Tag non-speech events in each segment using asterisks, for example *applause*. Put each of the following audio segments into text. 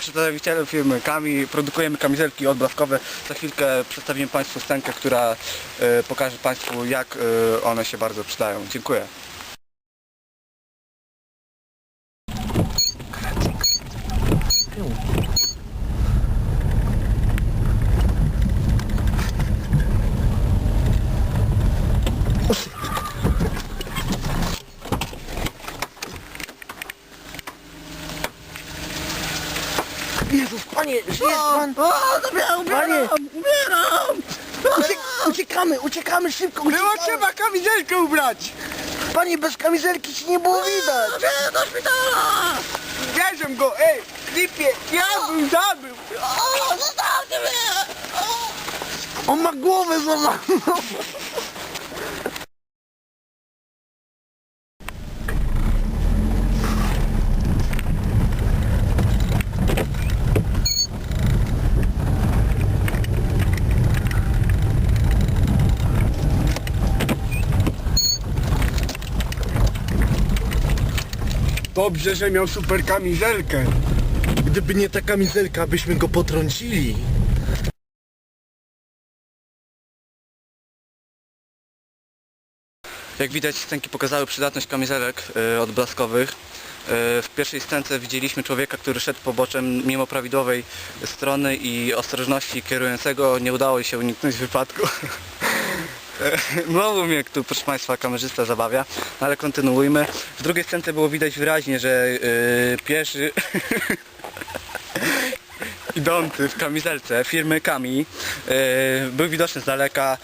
przedstawicielem firmy Kami, produkujemy kamizelki odblaskowe. Za chwilkę przedstawimy Państwu scenkę, która e, pokaże Państwu jak e, one się bardzo przydają. Dziękuję. Jezus, panie, żyje pan? O, zabieram, Panie. ubieram! Uciek, uciekamy, uciekamy szybko, Było uciekamy. trzeba kamizelkę ubrać! Panie, bez kamizelki się nie było widać. Nie, do szpitala! Bierzem go, ej! Klipie, ja bym zabył! O, zostawcie mnie! On ma głowę złamaną. Dobrze, że miał super kamizelkę. Gdyby nie ta kamizelka, byśmy go potrącili. Jak widać scenki pokazały przydatność kamizelek y, odblaskowych. Y, w pierwszej scence widzieliśmy człowieka, który szedł poboczem mimo prawidłowej strony i ostrożności kierującego nie udało się uniknąć wypadku. *laughs* *laughs* Znowu mnie tu proszę Państwa kamerzysta zabawia, no ale kontynuujmy. W drugiej scence było widać wyraźnie, że y, pieszy *laughs* idący w kamizelce firmy Kami y, był widoczny z daleka,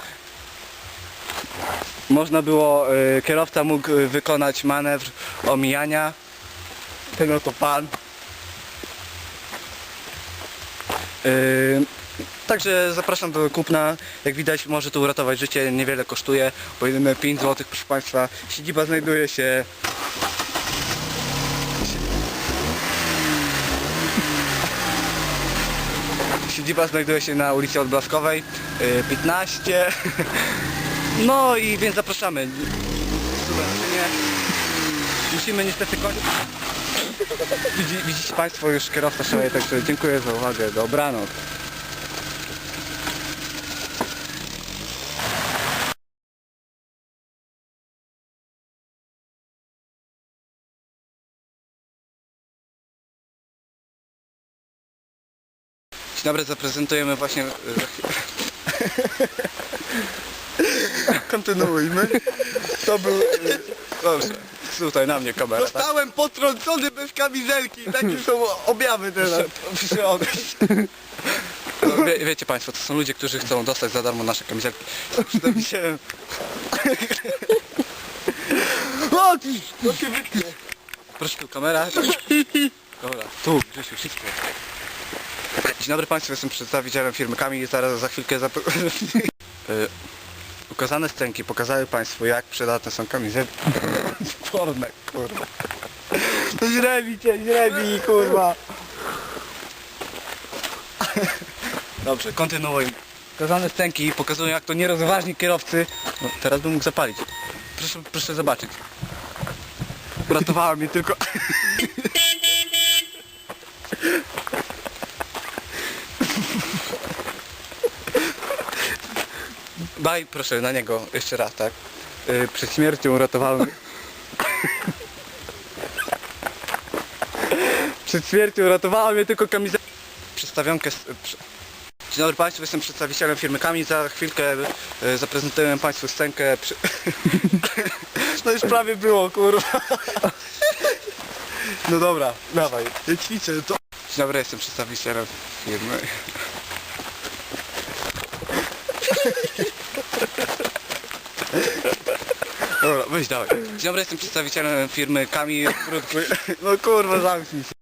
można było, y, kierowca mógł wykonać manewr omijania. Ten oto pan. Y, Także zapraszam do kupna. Jak widać może to uratować życie, niewiele kosztuje. Po jedyne 5 zł, proszę Państwa. Siedziba znajduje się... Siedziba znajduje się na ulicy Odblaskowej y, 15. *laughs* No i więc zapraszamy. Musimy niestety kończyć. Widzi, widzicie Państwo już kierowca szaleje, także dziękuję za uwagę. Dobranoc. Dobry, zaprezentujemy właśnie... e, *laughs* Kontynuujmy. To był... e, Dobrze. Tutaj na mnie kamera. tak? Zostałem potrącony bez kamizelki. Takie są objawy teraz. Odejść. No, wie, wiecie Państwo, to są ludzie, którzy chcą dostać za darmo nasze kamizelki. Przedstawicielem... *laughs* O, ty, to się wytnie. Proszę tu, kamera. Dobra, tu, Grzesiu, szybko. Dzień dobry Państwu, jestem przedstawicielem firmy Kami i zaraz za chwilkę zap... *laughs* Y, Ukazane scenki pokazały Państwu, jak przydatne są kamizelki. *laughs* Sporne, kurwa. To źle mi cię, źle mi, kurwa. *laughs* Dobrze, kontynuujmy. Ukazane scenki pokazują, jak to nierozważni kierowcy... No, teraz bym mógł zapalić. Proszę, proszę zobaczyć. Uratowała mnie tylko... Daj proszę na niego jeszcze raz, tak? Yy, przed śmiercią uratowałem... przed śmiercią uratowała mnie tylko kamizelka. Przedstawionkę... Dzień dobry Państwu, jestem przedstawicielem firmy Kami. Za chwilkę e, zaprezentuję Państwu scenkę. Przy... *laughs* No już prawie było, kurwa. No dobra, dawaj. Ja ćwiczę to. Dobry, jestem przedstawicielem firmy. Dobra, weź dawaj. Dzień dobry, jestem przedstawicielem firmy Kami. Produkuję- No kurwa, zamknij się.